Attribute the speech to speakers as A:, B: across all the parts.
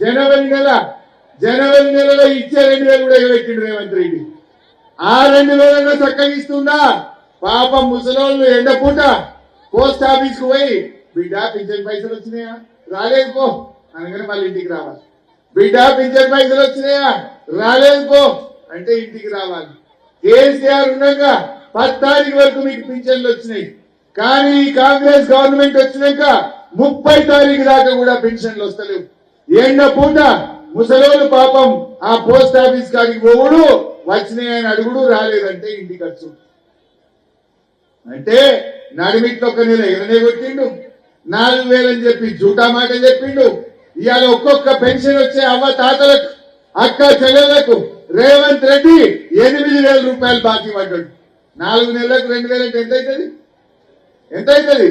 A: జనవరి నెల జనవరి నెలలో ఇచ్చే రెండు వేలు కూడా ఎగబెట్టిండు రేవంత్ రెడ్డి. ఆ రెండు వేలన్నా చక్కగా ఇస్తుందా పాపం ముసలోళ్ళు ఎండపూట పోస్ట్ ఆఫీస్కు పోయి బిడ్డ పింఛన్ పైసలు వచ్చినాయా? రాలేదు పో. అనగానే మళ్ళీ ఇంటికి రావాలి. బిడ్డ పింఛన్ పైసలు వచ్చినాయా? రాలేదు పో. అంటే ఇంటికి రావాలి. కేసీఆర్ ఉండగా పది తారీఖు వరకు మీకు పింఛన్లు వచ్చినాయి. కానీ ఈ కాంగ్రెస్ గవర్నమెంట్ వచ్చినాక ముప్పై తారీఖు దాకా కూడా పెన్షన్లు వస్తలేవు. ఏంటో పూట? ముసలోళ్ళు పాపం ఆ పోస్ట్ ఆఫీస్ కాడికి పోవుడు వచ్చినాయని అడుగుడు రాలేదంటే ఇంటి ఖర్చు అంటే నడిమిట్లో ఒక నెల ఎగరనే కొట్టిండు? నాలుగు వేలని చెప్పి జూటా మాట చెప్పిండు. ఇవాళ ఒక్కొక్క పెన్షన్ వచ్చే అవ్వ తాతలకు అక్క చెల్లెలకు రేవంత్ రెడ్డి ఎనిమిది వేల రూపాయలు బాకీ పడ్డాడు. నాలుగు నెలలకు రెండు వేలు అంటే ఎంత అవుతుంది ఎంత అవుతుంది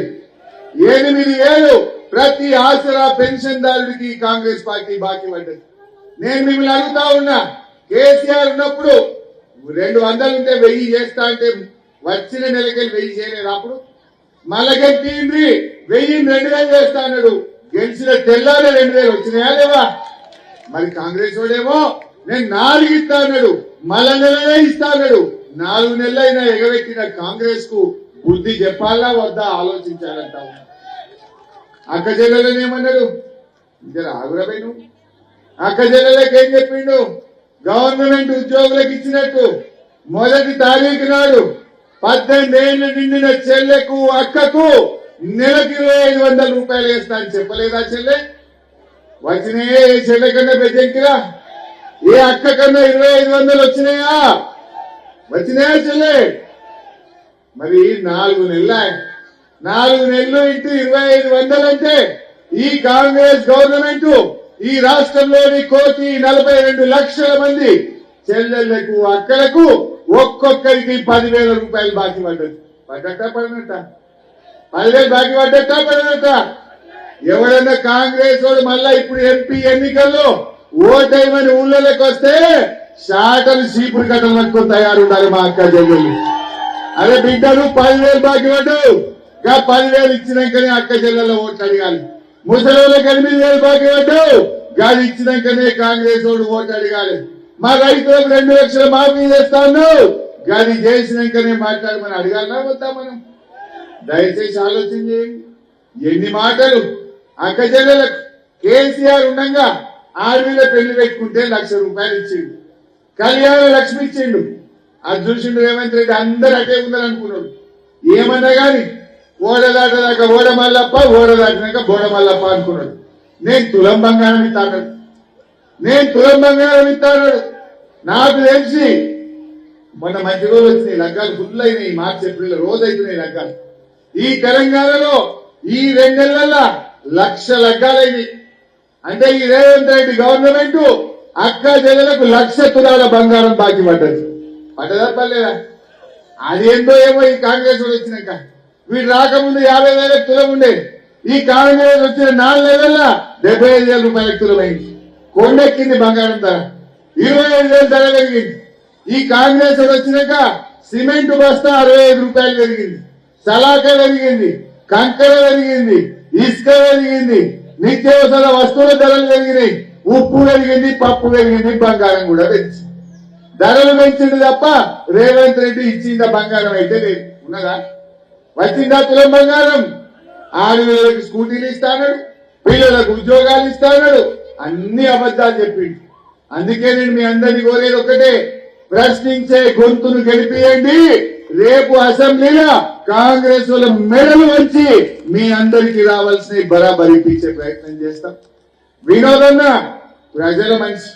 A: ఎనిమిది వేలు. ప్రతి ఆసరా పెన్షన్ దారుడికి కాంగ్రెస్ పార్టీ బాకీ పడ్డది. నేను మిమ్మల్ని అడుగుతా ఉన్నా కేసీఆర్ ఉన్నప్పుడు రెండు వందలు ఉంటే వెయ్యి చేస్తా అంటే వచ్చిన నెలకెళ్ళి వెయ్యి చేయలేదు అప్పుడు? మళ్ళా తీయండి వెయ్యి రెండు వేలు చేస్తా అన్నాడు. గెలిచిన తెల్లారే రెండు వేలు వచ్చినాయా లేవా? మరి కాంగ్రెస్ వాడేమో నేను నాలుగు ఇస్తా అన్నాడు మల నెలనే ఇస్తా అన్నాడు. నాలుగు నెలలైనా ఎగబెట్టిన కాంగ్రెస్కు బుద్ధి చెప్పాలా వద్దా ఆలోచించాలంటా ఉన్నా. అక్క చెల్లెలను ఏమన్నాడు ఇద్దరు ఆగురబై నువ్వు అక్క చెల్లెలకు ఏం చెప్పిండు? గవర్నమెంట్ ఉద్యోగులకు ఇచ్చినట్టు మొదటి తారీఖు నాడు పద్దెనిమిదేళ్ళు నిండిన చెల్లెకు అక్కకు నెలకి ఇరవై ఐదు వందల రూపాయలు వేస్తా అని చెప్పలేదా చెల్లె? వచ్చినాయే ఏ చెల్లె కన్నా బెజ్జంకిరా ఏ అక్క కన్నా ఇరవై ఐదు వందలు వచ్చినాయా? వచ్చినాయా చెల్లె? మరి నాలుగు నెలల. నాలుగు నెలలు ఇంటూ ఇరవై ఐదు వందలంటే ఈ కాంగ్రెస్ గవర్నమెంట్ ఈ రాష్ట్రంలోని కోటి నలభై రెండు లక్షల మంది చెల్లెళ్ళకు అక్కలకు ఒక్కొక్కరికి పదివేల రూపాయలు బాకీ పడ్డది. పడ్డట పడనట పదివేలు బాకీ పడ్డట పడనట ఎవడన్నా కాంగ్రెస్ వాడు మళ్ళా ఇప్పుడు ఎంపీ ఎన్నికల్లో ఓటైమని ఊళ్ళలోకి వస్తే షాటలు చీపురు కట్టలు తయారు తయారుండాలి మా అక్క చెల్లెళ్ళు అరే బిడ్డలు పదివేలు బాకీ పడ్డావు. పదివేలు ఇచ్చినాకనే అక్క చెల్లెల ఓట్లు అడగాలి. ముసలిళ్ళకి ఎనిమిది వేలు బాకీ పడ్డావు గాలి ఇచ్చినాకనే కాంగ్రెస్ ఓడు ఓట్లు అడగాలి. మా రైతులకు రెండు లక్షల మాఫీ చేస్తాను. గాలి చేసినాకనే మాట్లాడమని అడగాలా వద్దా మనం? దయచేసి ఆలోచన చేయండి. ఎన్ని మాటలు. అక్క చెల్లెలకు కేసీఆర్ ఉండగా ఆర్మీలో పెళ్ళి పెట్టుకుంటే లక్ష రూపాయలు ఇచ్చిండు. కళ్యాణ లక్ష్మి ఇచ్చిండు. అది చూసిండు రేవంత్ రెడ్డి అందరు అటే ఉందని అనుకున్నాడు ఏమన్నా గాని ఓడ దాటదాకా ఓడ మల్లప్ప ఓడ దాటినాక బోడ మల్లప్ప అనుకున్నాడు. నేను తులం బంగారం ఇస్తాను నేను తులం బంగారం ఇస్తాను నాకు తెలిసి మొన్న మంచి రోజు వచ్చినాయి లగ్గాలు ఫుల్ అయినాయి మార్చి ఏప్రిల్ రోజు అవుతున్నాయి లగ్గాలు. ఈ తెలంగాణలో ఈ రెండేళ్ళలో లక్ష లగ్గాలైనవి అంటే ఈ రేవంత్ రెడ్డి గవర్నమెంట్ అక్క జగలకు లక్ష తులాల బంగారం బాకీ పడ్డది పడ్డదా పర్లేదా? అదేంటో ఏమో ఈ కాంగ్రెస్ వచ్చినాక. వీడు రాకముందు యాభై వేల తులం ఉండే. ఈ కాంగ్రెస్ వచ్చిన నాలుగు నెలల్లో డెబ్బై ఐదు వేల రూపాయల తులమైంది. కొండెక్కింది బంగారం ధర. ఇరవై ఐదు వేల ధర పెరిగింది. ఈ కాంగ్రెస్ వచ్చినాక సిమెంట్ బస్తా అరవై ఐదు రూపాయలు పెరిగింది. సలాక పెరిగింది. కంకర పెరిగింది. ఇసుక పెరిగింది. నిత్యావసర వస్తువుల ధరలు పెరిగినాయి. ఉప్పు పెరిగింది పప్పు పెరిగింది బంగారం కూడా పెంచింది ధరలు పెంచింది తప్ప రేవంత్ రెడ్డి ఇచ్చిందా బంగారం అయితే లేదు. ఉన్నదా? వచ్చిందా తులం బంగారం ఆడపిల్లలకు స్కూటీలు ఇస్తాడు పిల్లలకు ఉద్యోగాలు ఇస్తాడు అన్ని అబద్ధాలు చెప్పిండు. అందుకే నేను మీ అందరినీ కోరేది ఒకటే ప్రశ్నించే గొంతును గడిపియండి రేపు అసెంబ్లీలో కాంగ్రెస్ వాళ్ళ మెడలు వచ్చి మీ అందరికి రావాల్సిన బరాబరి ఇప్పించే ప్రయత్నం చేస్తాం. వినోదన్న ప్రజల మనిషి.